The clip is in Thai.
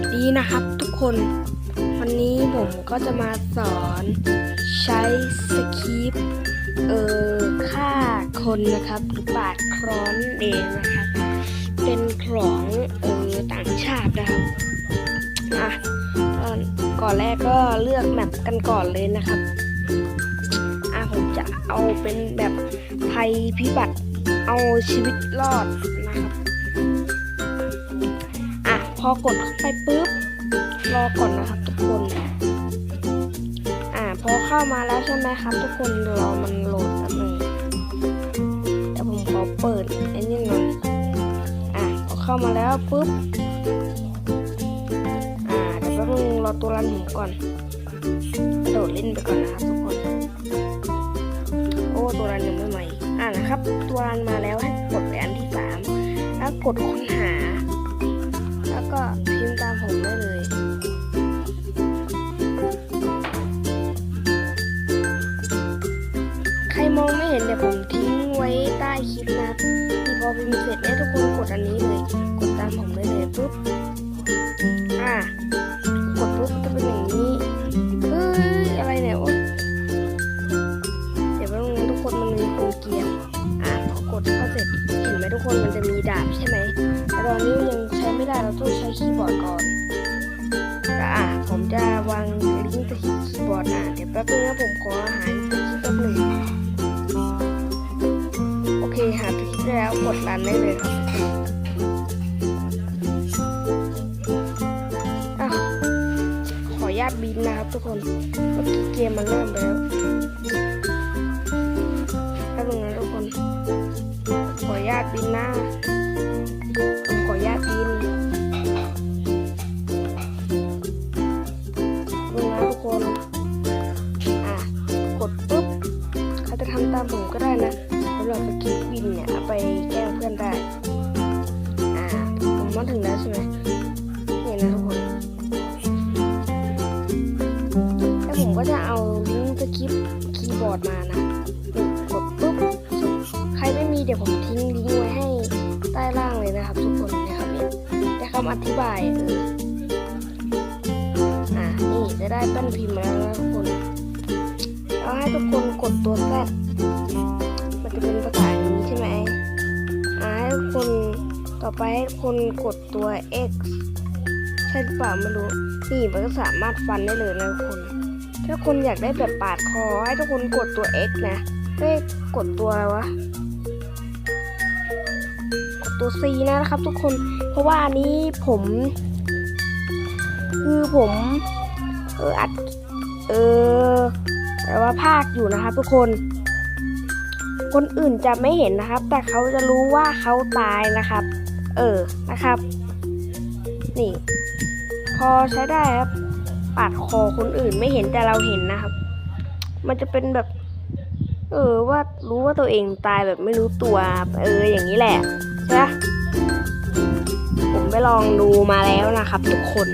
วัสดีนะครับทุกคน วันนี้ผมก็จะมาสอนใช้สคริปต์เอ่อฆ่าคนนะครับ หรือปาดคร้อนเองนะครับ เป็นของเอ่อต่างชาตินะครับอะก่อนแรกก็เลือกแมปกันก่อนเลยนะครับอะผมจะเอาเป็นแบบภัยพิบัติเอาชีวิตรอดนะครับ อะพอกดเข้าไปปุ๊บ รอก่อนนะครับทุกคน อะพอเข้ามาแล้วใช่ไหมครับ ทุกคนรอมันโหลดแป๊บนึงเดี๋ยวผมขอเปิดไอ้นี่หน่อยอะพอเข้ามาแล้วปุ๊บ อ่าเดี๋ยวแป๊บนึงรอตัวรันผมก่อนโดดเล่นไปก่อนนะครับทุกคน โอ้ตัวรันยังไม่ใหม่อ่านะครับ ตัวรันมาแล้วให้กดไปอันที่สามแล้วกดค้นหา แล้วก็พิมพ์ตามผมได้เลยใครมองไม่เห็นเดี๋ยวผมทิ้งไว้ใต้คลิปนะที่พอพิมพ์เสร็จเนี่ยทุกคนกดอันนี้เลย กดตามผมได้เลยปุ๊บ เราต้องใช้คีย์บอร์ดก่อนอะผมจะวางลิงก์สคริปต์คีย์บอร์ดอะเดี๋ยวแป๊บนึงนะผมขอหาสคริปต์แป๊บนึงโอเคหาสคริปต์ได้แล้วกดรันได้เลยครับอะขออนุญาตบินนะครับทุกคนเมื่อกี้เกมมันเริ่มแล้วแป๊บนึงนะทุกคน ขออนุญาตบินนะ อร์ดมานะกดปุ๊บใครไม่มีเดี๋ยวผมทิ้งลิงก์ไว้ให้ใต้ล่างเลยนะครับ ทุกคนนะครับเนี่ยได้คำอธิบายอออะนี่จะได้แป้นพิมพ์มาแล้วนะทุกคนแล้วให้ทุกคนกดตัวแซดมันจะเป็นภาษาอย่างนี้ใช่ไหมอะให้ทุกคนต่อไปให้ทุกคนกดตัว X ใช่หรือเปล่าไม่รู้นี่มันก็สามารถฟันได้เลยนะทุกคน ถ้าคนอยากได้แบบปาดคอให้ทุกคนกดตัว X นะไม่กดตัวอะไรวะกดตัว C นะครับทุกคน เพราะว่าอันนี้ผม คือผม เอออัด เออแต่ว่าภาคอยู่นะครับทุกคน คนอื่นจะไม่เห็นนะครับ แต่เขาจะรู้ว่าเขาตายนะครับ เออนะครับ นี่ พอใช้ได้ครับ ปาดคอคนอื่นไม่เห็นแต่เราเห็นนะครับ มันจะเป็นแบบ เออว่ารู้ว่าตัวเองตายแบบไม่รู้ตัว เอออย่างนี้แหละใช่ไหมผมไปลองดูมาแล้วนะครับ ทุกคน